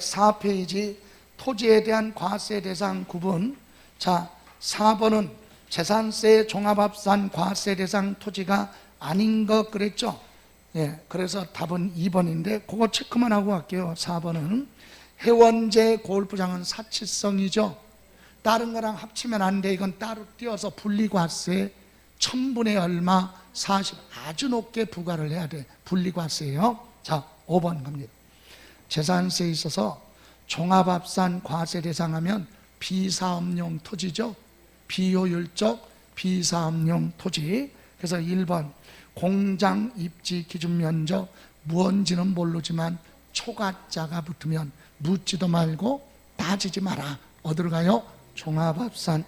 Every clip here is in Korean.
104페이지 토지에 대한 과세 대상 구분. 자, 4번은 재산세 종합합산 과세 대상 토지가 아닌 것 그랬죠? 예, 그래서 답은 2번인데 그거 체크만 하고 갈게요. 4번은 해원제 골프장은 사치성이죠. 다른 거랑 합치면 안 돼. 이건 따로 띄어서 분리과세 천분의 얼마 40 아주 높게 부과를 해야 돼. 분리과세예요. 자, 5번 갑니다. 재산세에 있어서 종합합산 과세 대상하면 비사업용 토지죠. 비효율적 비사업용 토지. 그래서 1번 공장 입지 기준 면적 무언지는 모르지만 초가자가 붙으면 묻지도 말고 따지지 마라. 어디로 가요? 종합합산.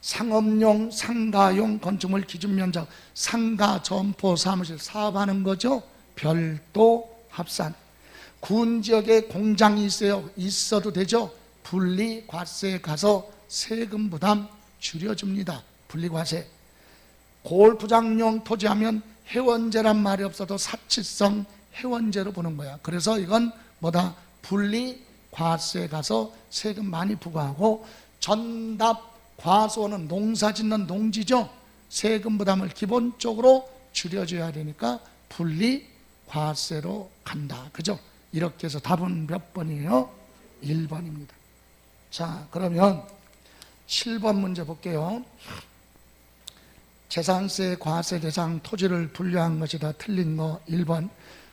상업용, 상가용 건축물 기준 면적, 상가, 점포, 사무실 사업하는 거죠. 별도 합산. 군 지역에 공장이 있어요. 있어도 되죠. 분리 과세에 가서 세금 부담 줄여줍니다. 분리 과세. 골프장용 토지하면 해원제란 말이 없어도 사치성 해원제로 보는 거야. 그래서 이건 뭐다? 분리 과세에 가서 세금 많이 부과하고 전답 과소는 농사 짓는 농지죠. 세금 부담을 기본적으로 줄여줘야 되니까 분리 과세로 간다. 그죠? 이렇게 해서 답은 몇 번이에요? 1번입니다. 자, 그러면 7번 문제 볼게요. 재산세 과세 대상 토지를 분류한 것이 다 틀린 거 1번.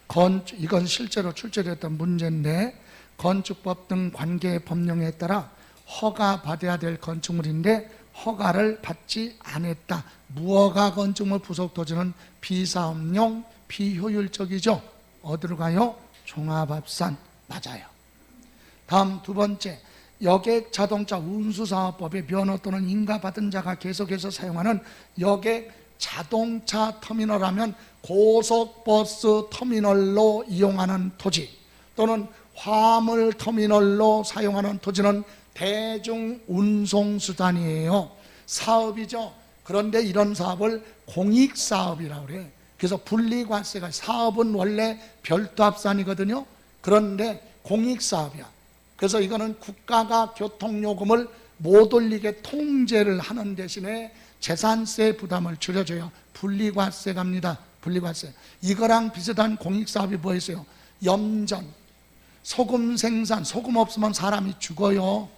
건, 이건 실제로 출제됐던 문제인데 건축법 등 관계 법령에 따라 허가 받아야 될 건축물인데 허가를 받지 않았다. 무허가 건축물 부속 토지는 비사업용, 비효율적이죠. 어디로 가요? 종합합산 맞아요. 다음 두 번째 여객 자동차 운수사업법의 면허 또는 인가 받은 자가 계속해서 사용하는 여객 자동차 터미널하면 고속버스 터미널로 이용하는 토지 또는 화물 터미널로 사용하는 토지는 대중운송수단이에요. 사업이죠. 그런데 이런 사업을 공익사업이라고 그래. 그래서 분리과세가 사업은 원래 별도 합산이거든요. 그런데 공익사업이야. 그래서 이거는 국가가 교통요금을 못 올리게 통제를 하는 대신에 재산세 부담을 줄여줘요. 분리과세 갑니다. 분리과세. 이거랑 비슷한 공익사업이 뭐 있어요? 염전, 소금 생산, 소금 없으면 사람이 죽어요.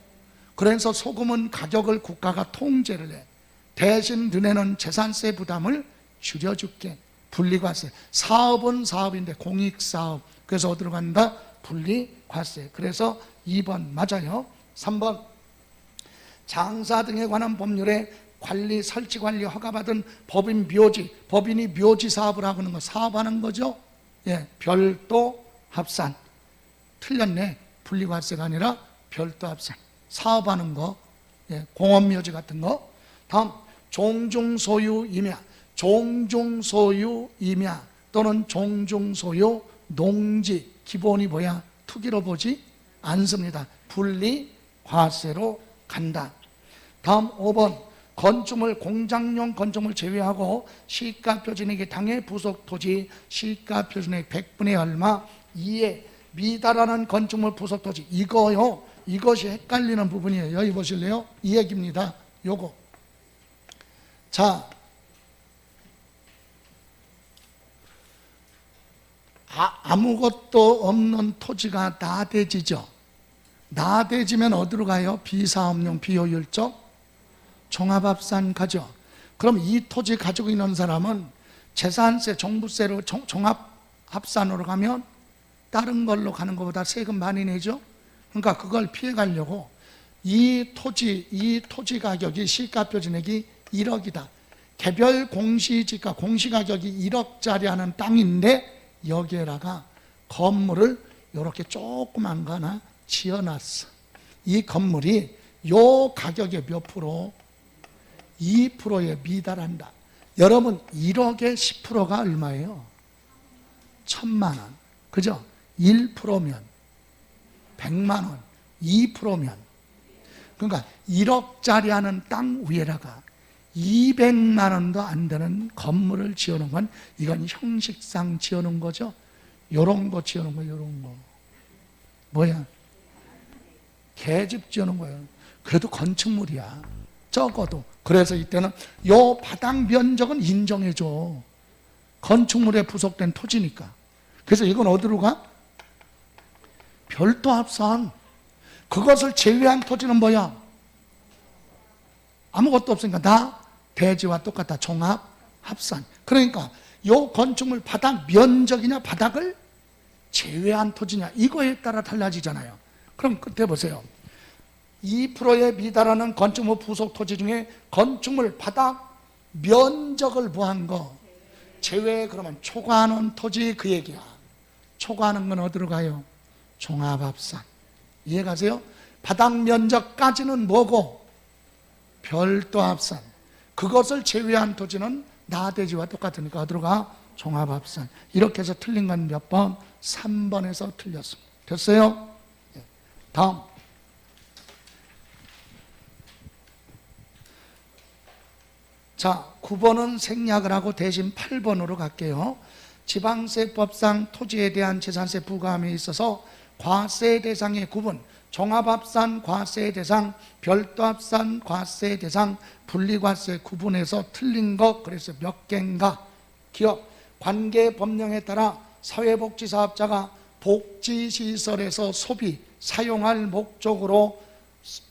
그래서 소금은 가격을 국가가 통제를 해. 대신 너네는 재산세 부담을 줄여줄게. 분리과세. 사업은 사업인데 공익사업. 그래서 어디로 간다? 분리과세. 그래서 2번 맞아요. 3번 장사 등에 관한 법률에 관리 설치 관리 허가받은 법인 묘지 법인이 묘지 사업을 하고 있는 거 사업하는 거죠. 예, 별도 합산. 틀렸네. 분리과세가 아니라 별도 합산. 사업하는 거. 예, 공원 묘지 같은 거. 다음 종중 소유 임야. 종중 소유 임야 또는 종중 소유 농지 기본이 뭐야? 투기로 보지 않습니다. 분리 과세로 간다. 다음 5번 건축물 공장용 건축물 제외하고 시가 표준액이 당해 부속 토지 시가 표준액 100분의 얼마 이에 미달하는 건축물 부속 토지 이거요 이것이 헷갈리는 부분이에요. 여기 보실래요? 이 얘기입니다. 요거 자 아, 아무것도 없는 토지가 나대지죠. 나대지면 어디로 가요? 비사업용 비효율적 종합합산 가죠. 그럼 이 토지 가지고 있는 사람은 재산세, 종부세로 종, 종합합산으로 가면 다른 걸로 가는 것보다 세금 많이 내죠. 그러니까 그걸 피해 가려고 이 토지, 이 토지 가격이 시가 표준액이 1억이다. 개별 공시지가 공시가격이 1억짜리 하는 땅인데 여기에다가 건물을 이렇게 조그만 거 하나 지어놨어. 이 건물이 요 가격의 몇 프로? 2%에 미달한다. 여러분 1억에 10%가 얼마예요? 천만 원. 그죠? 1%면 100만 원. 2%면 그러니까 1억짜리 하는 땅 위에다가 200만 원도 안 되는 건물을 지어놓은 건 이건 형식상 지어놓은 거죠. 요런 거 지어놓은 거, 요런 거. 뭐야? 계집 지어놓은 거예요. 그래도 건축물이야. 적어도. 그래서 이때는 요 바닥 면적은 인정해줘. 건축물에 부속된 토지니까. 그래서 이건 어디로 가? 별도 합산. 그것을 제외한 토지는 뭐야? 아무것도 없으니까 다 대지와 똑같다. 종합 합산. 그러니까 요 건축물 바닥 면적이냐 바닥을 제외한 토지냐 이거에 따라 달라지잖아요. 그럼 그때 보세요. 2%에 미달하는 건축물 부속 토지 중에 건축물 바닥 면적을 부한 거 제외 그러면 초과하는 토지 그 얘기야. 초과하는 건 어디로 가요? 종합합산. 이해 가세요? 바닥 면적까지는 뭐고? 별도 합산. 그것을 제외한 토지는 나대지와 똑같으니까 어디로 가? 종합합산. 이렇게 해서 틀린 건 몇 번? 3번에서 틀렸습니다. 됐어요? 예. 다음. 자, 9번은 생략을 하고 대신 8번으로 갈게요. 지방세법상 토지에 대한 재산세 부과함에 있어서 과세 대상의 구분, 종합합산 과세 대상, 별도합산 과세 대상, 분리과세 구분해서 틀린 것 그래서 몇 개인가? 기업 관계 법령에 따라 사회복지사업자가 복지시설에서 소비 사용할 목적으로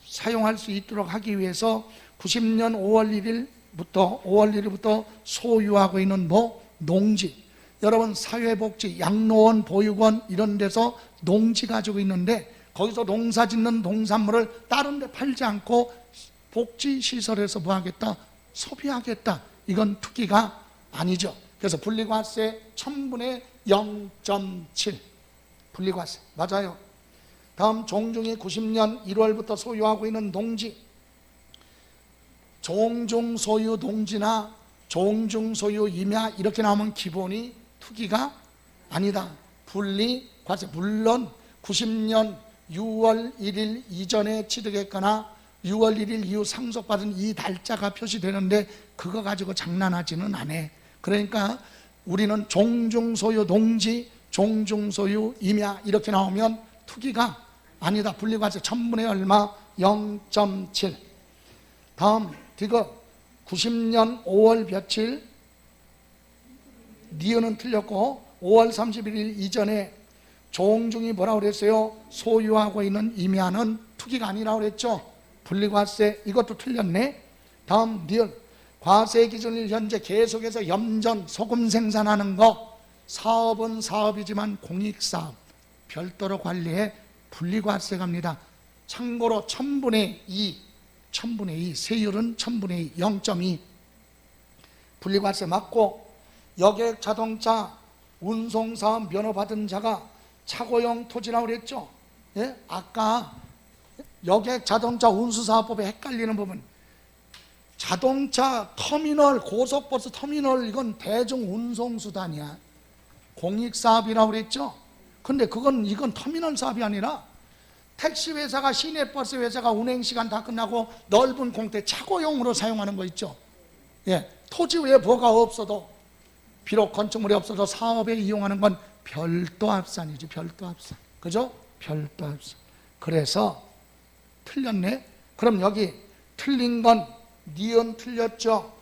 사용할 수 있도록 하기 위해서 90년 5월 1일부터 5월 1일부터 소유하고 있는 뭐 농지 여러분 사회복지 양로원 보육원 이런 데서 농지 가지고 있는데 거기서 농사 짓는 농산물을 다른 데 팔지 않고 복지 시설에서 뭐 하겠다? 소비하겠다. 이건 투기가 아니죠. 그래서 분리과세 1000분의 0.7 분리과세. 맞아요. 다음 종중이 90년 1월부터 소유하고 있는 농지. 종중 소유 농지나 종중 소유 임야 이렇게 나오면 기본이 투기가 아니다. 분리 과세 물론 90년 6월 1일 이전에 취득했거나 6월 1일 이후 상속받은 이 달자가 표시되는데 그거 가지고 장난하지는 않아. 그러니까 우리는 종중 소유 농지, 종중 소유 임야 이렇게 나오면 투기가 아니다. 분리과세 천분의 얼마 0.7. 다음 디귿 90년 5월 며칠 니은은 틀렸고 5월 31일 이전에 종중이 뭐라고 그랬어요? 소유하고 있는 임야는 투기가 아니라고 그랬죠? 분리과세 이것도 틀렸네. 다음 니은 과세 기준일 현재 계속해서 염전 소금 생산하는 거 사업은 사업이지만 공익사업 별도로 관리해 분리과세 갑니다. 참고로 천분의 2 천분의 2 세율은 천분의 2 0.2 분리과세 맞고 여객 자동차 운송사업 면허 받은 자가 차고용 토지라고 그랬죠. 예? 아까 여객 자동차 운수사업법에 헷갈리는 부분 자동차 터미널 고속버스 터미널 이건 대중 운송 수단이야. 공익 사업이라고 그랬죠. 근데 그건 이건 터미널 사업이 아니라 택시 회사가 시내버스 회사가 운행 시간 다 끝나고 넓은 공태 차고용으로 사용하는 거 있죠. 예, 토지 외에 뭐가 없어도 비록 건축물이 없어도 사업에 이용하는 건 별도 합산이지 별도 합산. 그죠? 별도 합산. 그래서 틀렸네. 그럼 여기 틀린 건 니은 틀렸죠.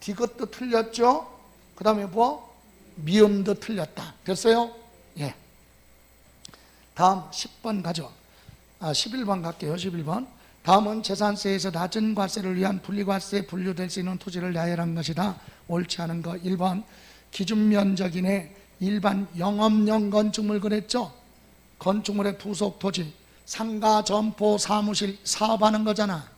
디귿도 틀렸죠. 그 다음에 뭐 미음도 틀렸다. 됐어요? 예. 다음 10번 가죠. 아, 11번 갈게요. 11번. 다음은 재산세에서 낮은 과세를 위한 분리과세 분류될 수 있는 토지를 나열한 것이다. 옳지 않은 거 1번. 기준 면적인의 일반 영업용 건축물 그랬죠? 건축물의 부속 토지, 상가, 점포, 사무실 사업하는 거잖아.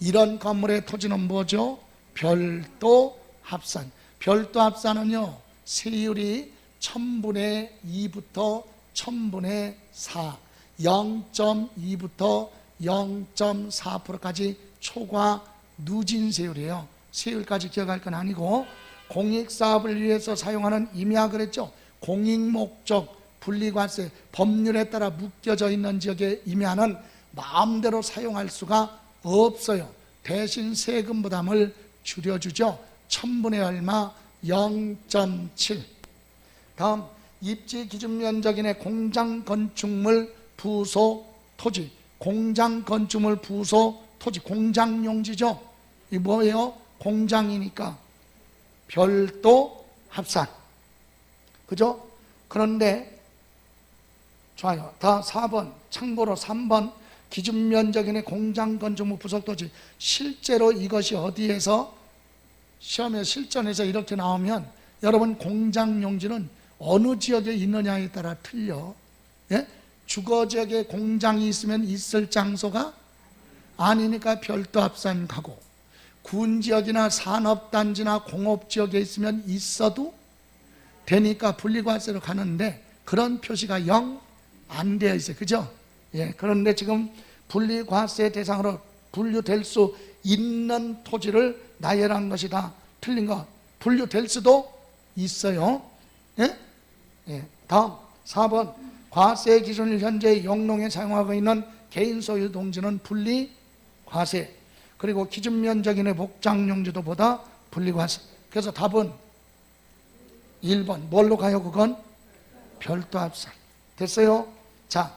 이런 건물의 토지는 뭐죠? 별도 합산. 별도 합산은요, 세율이 1000분의 2부터 1000분의 4, 0.2부터 0.4%까지 초과 누진 세율이에요. 세율까지 기억할 건 아니고, 공익사업을 위해서 사용하는 임야 그랬죠? 공익 목적, 분리과세, 법률에 따라 묶여져 있는 지역의 임야는 마음대로 사용할 수가 없어요. 대신 세금 부담을 줄여주죠. 천분의 얼마? 0.7. 다음 입지 기준 면적인의 공장 건축물 부소 토지 공장 건축물 부소 토지 공장 용지죠 이 뭐예요 공장이니까 별도 합산 그죠? 그런데 좋아요. 다 4번 참고로 3번 기준 면적인의 공장 건축물 부속 토지. 실제로 이것이 어디에서? 시험에 실전에서 이렇게 나오면 여러분 공장 용지는 어느 지역에 있느냐에 따라 틀려. 예? 주거 지역에 공장이 있으면 있을 장소가 아니니까 별도 합산 가고. 군 지역이나 산업 단지나 공업 지역에 있으면 있어도 되니까 분리과세로 가는데 그런 표시가 영 안 되어 있어요. 그죠? 예. 그런데 지금 분리과세 대상으로 분류될 수 있는 토지를 나열한 것이 다 틀린 거. 분류될 수도 있어요. 예? 예. 다음 4번 과세 기준을 현재 영농에 사용하고 있는 개인 소유 동지는 분리 과세. 그리고 기준 면적인의 복장 용지도보다 분리 과세. 그래서 답은 1번 뭘로 가요 그건? 별도 합산. 됐어요? 자,